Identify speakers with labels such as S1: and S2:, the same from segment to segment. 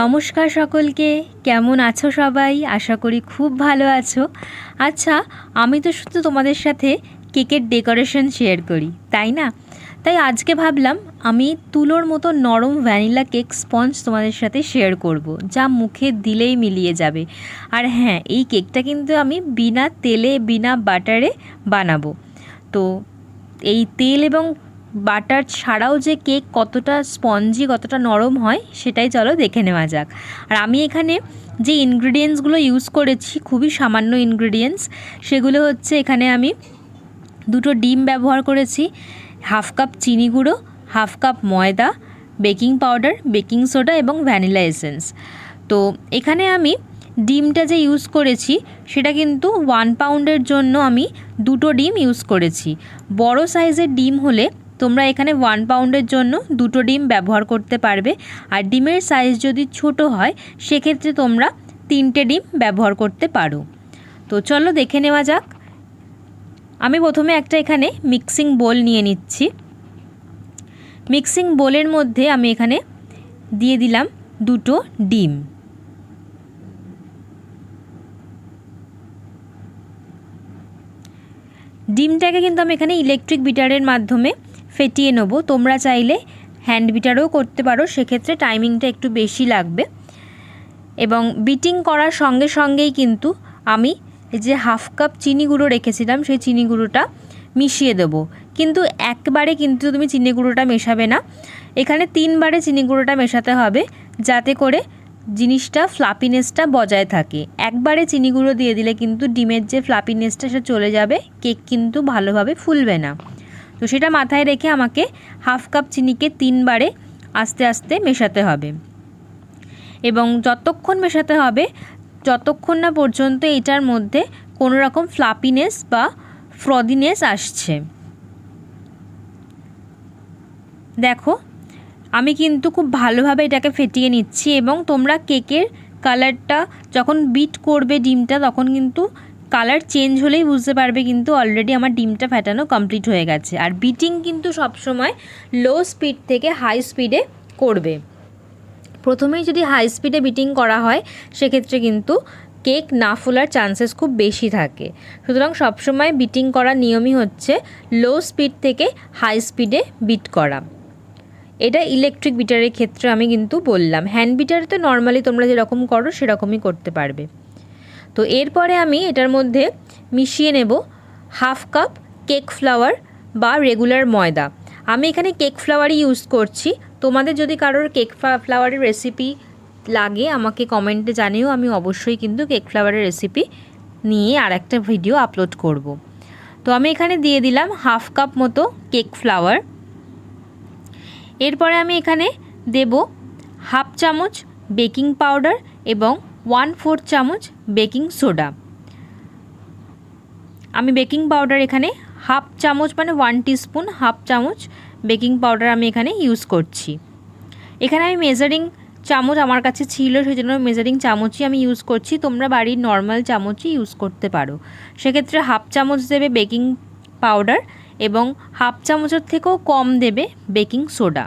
S1: নমস্কার সকলকে। কেমন আছো সবাই? আশা করি খুব ভালো আছো। আচ্ছা আমি তো শুধু তোমাদের সাথে কেকের ডেকোরেশন শেয়ার করি, তাই না? তাই আজকে ভাবলাম আমি তুলোর মতো নরম ভ্যানিলা কেক স্পঞ্জ তোমাদের সাথে শেয়ার করব, যা মুখে দিলেই মিলিয়ে যাবে। আর হ্যাঁ এই কেকটা কিন্তু আমি বিনা তেলে, বিনা বাটারে বানাবো। তো এই তেল এবং বাটার ছাড়াও যে কেক কতটা স্পঞ্জি, কতটা নরম হয়, সেটাই চলো দেখে নেওয়া যাক। আর আমি এখানে যে ইনগ্রিডিয়েন্টসগুলো ইউজ করেছি, খুবই সামান্য ইনগ্রিডিয়েন্টস, সেগুলো হচ্ছে এখানে আমি দুটো ডিম ব্যবহার করেছি, হাফ কাপ চিনি গুঁড়ো, হাফ কাপ ময়দা, বেকিং পাউডার, বেকিং সোডা এবং ভ্যানিলা এসেন্স। তো এখানে আমি ডিমটা যে ইউজ করেছি, সেটা কিন্তু ওয়ান পাউন্ডের জন্য আমি দুটো ডিম ইউজ করেছি। বড় সাইজের ডিম হলে তোমরা এখানে ওয়ান পাউন্ডের জন্য দুটো ডিম ব্যবহার করতে পারবে। আর ডিমের সাইজ যদি ছোট হয়, সেক্ষেত্রে তোমরা তিনটে ডিম ব্যবহার করতে পারো। তো চলো দেখে নেওয়া যাক। আমি প্রথমে একটা এখানে মিক্সিং বোল নিয়ে নিচ্ছি। মিক্সিং বোলের মধ্যে আমি এখানে দিয়ে দিলাম দুটো ডিম। ডিমটাকে কিন্তু আমি এখানে ইলেকট্রিক বিটারের মাধ্যমে ফেটিয়ে নেব। তোমরা চাইলে হ্যান্ড বিটারও করতে পারো, সেক্ষেত্রে টাইমিংটা একটু বেশি লাগবে। এবং বিটিং করার সঙ্গে সঙ্গেই কিন্তু আমি যে হাফ কাপ চিনি গুঁড়ো রেখেছিলাম, সেই চিনি গুঁড়োটা মিশিয়ে দেবো। কিন্তু একবারে কিন্তু তুমি চিনি গুঁড়োটা মেশাবে না। এখানে তিনবারে চিনি গুঁড়োটা মেশাতে হবে, যাতে করে জিনিসটা ফ্লাপিনেসটা বজায় থাকে। একবারে চিনি গুঁড়ো দিয়ে দিলে কিন্তু ডিমের যে ফ্লাপিনেসটা সেটা চলে যাবে কেক কিন্তু ভালোভাবে ফুলবে না। তো সেটা মাথায় রেখে আমাকে হাফ কাপ চিনিকে তিনবারে আস্তে আস্তে মেশাতে হবে। এবং যতক্ষণ মেশাতে হবে, যতক্ষণ না পর্যন্ত এটার মধ্যে কোনো রকম ফ্লাপিনেস বা ফ্রদিনেস আসছে। দেখো, আমি কিন্তু খুব ভালোভাবে এটাকে ফেটিয়ে নিচ্ছি এবং তোমরা কেকের কালারটা যখন বিট করবে ডিমটা, তখন কিন্তু কালার চেঞ্জ হলেই বুঝতে পারবে কিন্তু অলরেডি আমার ডিমটা ফেটানো কমপ্লিট হয়ে গেছে। আর বিটিং কিন্তু সবসময় লো স্পিড থেকে হাই স্পিডে করবে। প্রথমেই যদি হাই স্পিডে বিটিং করা হয়, সেক্ষেত্রে কিন্তু কেক না ফোলার চান্সেস খুব বেশি থাকে। সুতরাং সবসময় বিটিং করার নিয়মই হচ্ছে লো স্পিড থেকে হাই স্পিডে বিট করা। এটা ইলেকট্রিক বিটারের ক্ষেত্রে আমি কিন্তু বললাম। হ্যান্ড বিটারে তো নর্মালি তোমরা যেরকম করো, সেরকমই করতে পারবে। তো এরপরে আমি এটার মধ্যে মিশিয়ে নেব হাফ কাপ কেক ফ্লাওয়ার বা রেগুলার ময়দা। আমি এখানে কেক ফ্লাওয়ারই ইউজ করছি। তোমাদের যদি কারোর কেক ফ্লাওয়ারের রেসিপি লাগে, আমাকে কমেন্টে জানিও। আমি অবশ্যই কিন্তু কেক ফ্লাওয়ারের রেসিপি নিয়ে আর একটা ভিডিও আপলোড করব। তো আমি এখানে দিয়ে দিলাম হাফ কাপ মতো কেক ফ্লাওয়ার। এরপরে আমি এখানে দেব হাফ চামচ বেকিং পাউডার এবং ওয়ান ফোর চামচ বেকিং সোডা। আমি বেকিং পাউডার এখানে হাফ চামচ মানে ওয়ান টিস্পুন হাফ চামচ বেকিং পাউডার আমি এখানে ইউজ করছি। এখানে আমি মেজারিং চামচ আমার কাছে ছিল সেই জন্য মেজারিং চামচই আমি ইউজ করছি। তোমরা বাড়ির নর্মাল চামচই ইউজ করতে পারো। সেক্ষেত্রে হাফ চামচ দেবে বেকিং পাউডার এবং হাফ চামচের থেকেও কম দেবে বেকিং সোডা।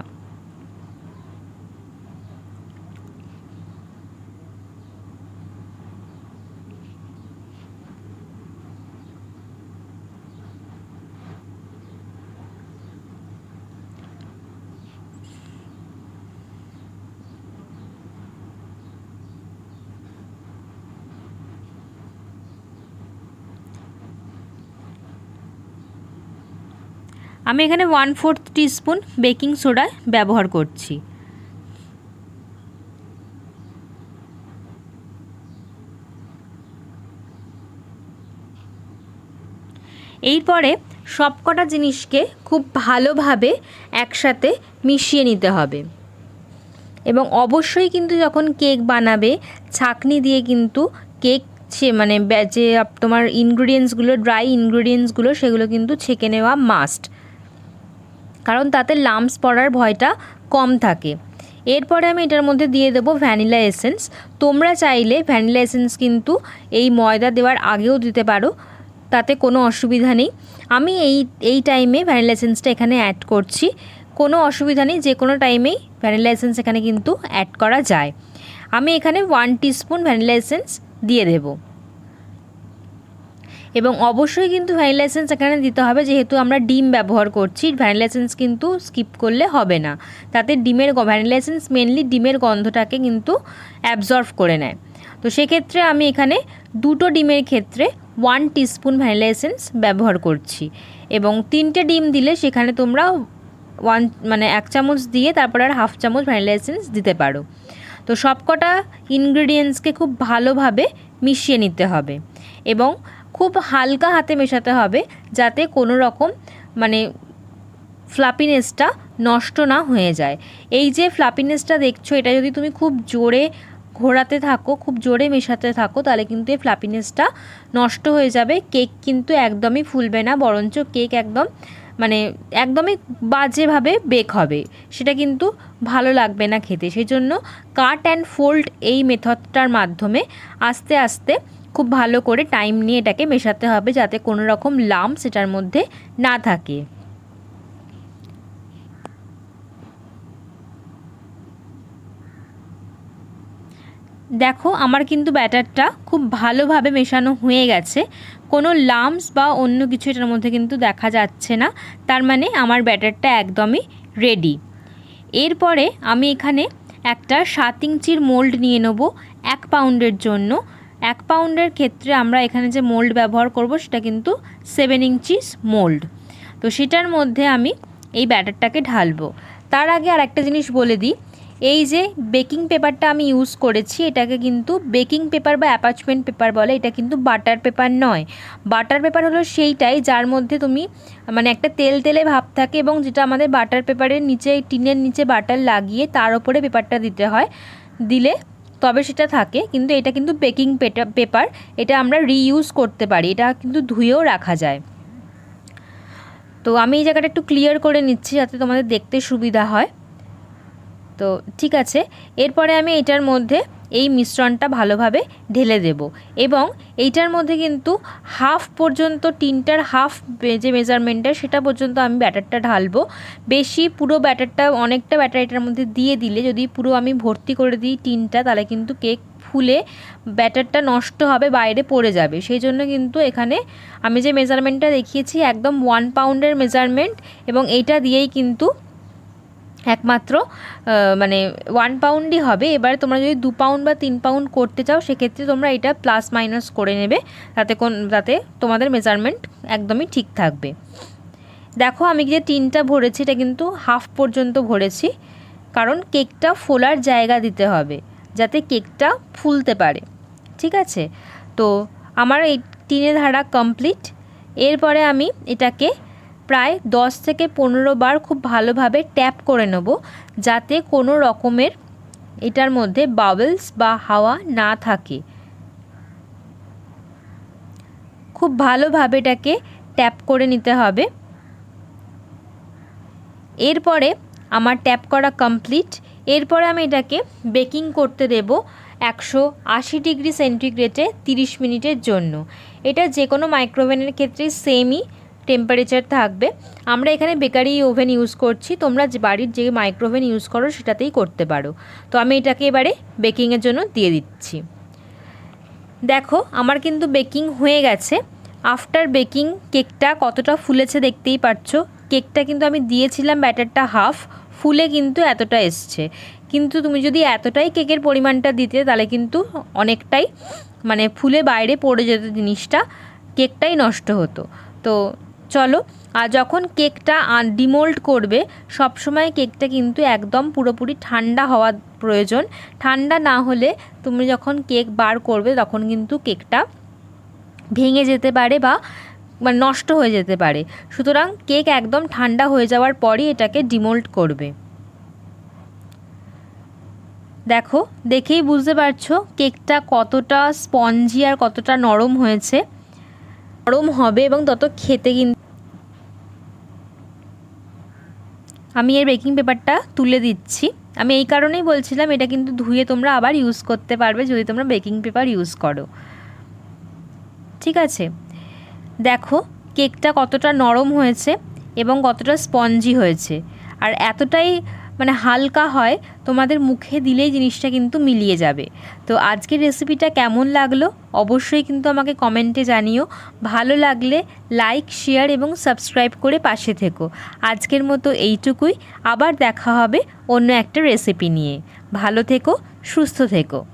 S1: আমি এখানে one fourth teaspoon baking soda ব্যবহার করছি। এরপরে সবকটা জিনিসকে খুব ভালোভাবে একসাথে মিশিয়ে নিতে হবে। এবং অবশ্যই কিন্তু যখন কেক বানাবে, ছাকনি দিয়ে কিন্তু কেক মানে যে তোমার ইনগ্রিডিয়েন্টসগুলো ড্রাই ইনগ্রিডিয়েন্টসগুলো সেগুলো কিন্তু ছেঁকে নেওয়া মাস্ট কারণ তাতে লাম্পস পড়ার ভয়টা কম থাকে। এরপরে আমি এটার মধ্যে দিয়ে দেবো ভ্যানিলা এসেন্স তোমরা চাইলে ভ্যানিলা এসেন্স কিন্তু এই ময়দা দেওয়ার আগেও দিতে পারো, তাতে কোনো অসুবিধা নেই। আমি এই এই টাইমে ভ্যানিলা এসেন্সটা এখানে অ্যাড করছি। কোনো অসুবিধা নেই, যে কোনো টাইমেই ভ্যানিলা এসেন্স এখানে কিন্তু অ্যাড করা যায়। আমি এখানে ওয়ান টিস্পুন ভ্যানিলা এসেন্স দিয়ে দেব। এবং অবশ্যই কিন্তু ভ্যানিলা এসেন্স এখানে দিতে হবে, যেহেতু আমরা ডিম ব্যবহার করছি ভ্যানিলা এসেন্স কিন্তু স্কিপ করলে হবে না। তাতে ডিমের ভ্যানিলা এসেন্স মেনলি ডিমের গন্ধটাকে কিন্তু অ্যাবজর্ভ করে নেয়। তো সেক্ষেত্রে আমি এখানে দুটো ডিমের ক্ষেত্রে ওয়ান টিস্পুন ভ্যানিলা এসেন্স ব্যবহার করছি। এবং তিনটে ডিম দিলে সেখানে তোমরা ওয়ান মানে এক চামচ দিয়ে তারপর আর হাফ চামচ ভ্যানিলা এসেন্স দিতে পারো। তো সবকটা ইনগ্রিডিয়েন্টসকে খুব ভালোভাবে মিশিয়ে নিতে হবে। এবং খুব হালকা হাতে মেশাতে হবে যাতে কোনো রকম মানে ফ্লাপিনেসটা নষ্ট না হয়ে যায়। এই যে ফ্লাপিনেসটা দেখছ, এটা যদি তুমি খুব জোরে ঘোরাতে থাকো, খুব জোরে মেশাতে থাকো, তাহলে কিন্তু এই ফ্লাপিনেসটা নষ্ট হয়ে যাবে। কেক কিন্তু একদমই ফুলবে না, বরঞ্চ কেক একদম মানে একদমই বাজেভাবে বেক হবে। সেটা কিন্তু ভালো লাগবে না খেতে। সেই জন্য কাট অ্যান্ড ফোল্ড এই মেথডটার মাধ্যমে আস্তে আস্তে খুব ভালো করে টাইম নিয়ে এটাকে মেশাতে হবে যাতে কোনো রকম লাম সেটার মধ্যে না থাকে। দেখো, আমার কিন্তু ব্যাটারটা খুব ভালোভাবে মেশানো হয়ে গেছে। কোনো লামস বা অন্য কিছু এটার মধ্যে কিন্তু দেখা যাচ্ছে না। তার মানে আমার ব্যাটারটা একদমই রেডি এরপরে আমি এখানে একটা সাত ইঞ্চির মোল্ড নিয়ে নেব এক পাউন্ডের জন্য। এক পাউন্ডের ক্ষেত্রে আমরা এখানে যে মোল্ড ব্যবহার করব, সেটা কিন্তু সেভেন ইঞ্চিস মোল্ড তো সেটার মধ্যে আমি এই ব্যাটারটাকে ঢালবো। তার আগে আর একটা জিনিস বলে দিই। এই যে বেকিং পেপারটা আমি ইউজ করেছি, এটাকে কিন্তু বেকিং পেপার বা অ্যাপাচমেন্ট পেপার বলে, এটা কিন্তু বাটার পেপার নয়। বাটার পেপার হলো সেইটাই যার মধ্যে তুমি মানে একটা তেল তেলে ভাব থাকে এবং যেটা আমাদের বাটার পেপারের নিচে, টিনের নিচে বাটার লাগিয়ে তার ওপরে পেপারটা দিতে হয়, দিলে তবে সেটা থাকে। কিন্তু এটা কিন্তু বেকিং পেপার এটা আমরা রিইউজ করতে পারি, এটা কিন্তু ধুয়েও রাখা যায়। তো আমি এই জায়গাটা একটু ক্লিয়ার করে নিচ্ছি যাতে তোমাদের দেখতে সুবিধা হয়। তো ঠিক আছে, এরপরে আমি এটার মধ্যে এই মিশ্রণটা ভালোভাবে ঢেলে দেব এবং এইটার মধ্যে কিন্তু হাফ পর্যন্ত তিনটার হাফ যে মেজারমেন্টটা সেটা পর্যন্ত আমি ব্যাটারটা ঢালবো। বেশি পুরো ব্যাটারটা অনেকটা ব্যাটার এটার মধ্যে দিয়ে দিলে যদি পুরো আমি ভর্তি করে দিই টিনটা তাহলে কিন্তু কেক ফুলে ব্যাটারটা নষ্ট হবে, বাইরে পড়ে যাবে। সেই জন্য কিন্তু এখানে আমি যে মেজারমেন্টটা দেখিয়েছি, একদম ওয়ান পাউন্ডের মেজারমেন্ট এবং এইটা দিয়েই কিন্তু একমাত্র মানে ওয়ান পাউন্ডই হবে। এবার তোমরা যদি দু পাউন্ড বা তিন পাউন্ড করতে চাও, সেক্ষেত্রে তোমরা এটা প্লাস মাইনাস করে নেবে। তাতে কোন, তাতে তোমাদের মেজারমেন্ট একদমই ঠিক থাকবে। দেখো, আমি যে টিনটা ভরেছি, এটা কিন্তু হাফ পর্যন্ত ভরেছি। কারণ কেকটা ফোলার জায়গা দিতে হবে, যাতে কেকটা ফুলতে পারে। ঠিক আছে? তো আমার এই টিনে ধারা কমপ্লিট এরপরে আমি এটাকে প্রায় দশ থেকে পনেরো বার খুব ভালোভাবে ট্যাপ করে নেব, যাতে কোনো রকমের এটার মধ্যে বাবলস বা হাওয়া না থাকে। খুব ভালোভাবে এটাকে ট্যাপ করে নিতে হবে। এরপরে আমার ট্যাপ করা কমপ্লিট এরপরে আমি এটাকে বেকিং করতে দেব একশো আশি ডিগ্রি সেন্টিগ্রেডে তিরিশ মিনিটের জন্য। এটা যে কোনো মাইক্রোওভেনের ক্ষেত্রে সেমই টেম্পারেচার থাকবে। আমরা এখানে বেকারি ওভেন ইউজ করছি। তোমরা যে বাড়ির যে মাইক্রোওভেন ইউজ করো, সেটাতেই করতে পারো। তো আমি এটাকে এবারে বেকিংয়ের জন্য দিয়ে দিচ্ছি। দেখো, আমার কিন্তু বেকিং হয়ে গেছে। আফটার বেকিং কেকটা কতটা ফুলেছে দেখতেই পাচ্ছ কেকটা কিন্তু আমি দিয়েছিলাম ব্যাটারটা হাফ ফুলে কিন্তু এতটা এসছে। কিন্তু তুমি যদি এতটাই কেকের পরিমাণটা দিতে, তাহলে কিন্তু অনেকটাই মানে ফুলে বাইরে পড়ে যেত জিনিসটা কেকটাই নষ্ট হতো। তো চলো, আর যখন কেকটা ডিমোল্ড করবে, সবসময় কেকটা কিন্তু একদম পুরোপুরি ঠান্ডা হওয়া প্রয়োজন। ঠান্ডা না হলে তুমি যখন কেক বার করবে, তখন কিন্তু কেকটা ভেঙে যেতে পারে বা মানে নষ্ট হয়ে যেতে পারে। সুতরাং কেক একদম ঠান্ডা হয়ে যাওয়ার পরই এটাকে ডিমোল্ড করবে। দেখো, দেখেই বুঝতে পারছ কেকটা কতটা স্পঞ্জি আর কতটা নরম হয়েছে। নরম হবে এবং তত খেতে কিন্তু আমি এর বেকিং পেপারটা তুলে দিচ্ছি। আমি এই কারণেই বলছিলাম, এটা কিন্তু ধুয়ে তোমরা আবার ইউজ করতে পারবে যদি তোমরা বেকিং পেপার ইউজ করো। ঠিক আছে? দেখো কেকটা কতটা নরম হয়েছে এবং কতটা স্পঞ্জি হয়েছে। আর এতটাই মানে হালকা হয়, তোমাদের মুখে দিলেই জিনিসটা কিন্তু মিলিয়ে যাবে। তো আজকের রেসিপিটা কেমন লাগল? অবশ্যই কিন্তু আমাকে কমেন্টে জানিও। ভালো লাগলে লাইক শেয়ার এবং সাবস্ক্রাইব করে পাশে থেকো। আজকের মতো এইটুকুই। আবার দেখা হবে অন্য একটা রেসিপি নিয়ে। ভালো থেকো, সুস্থ থেকো।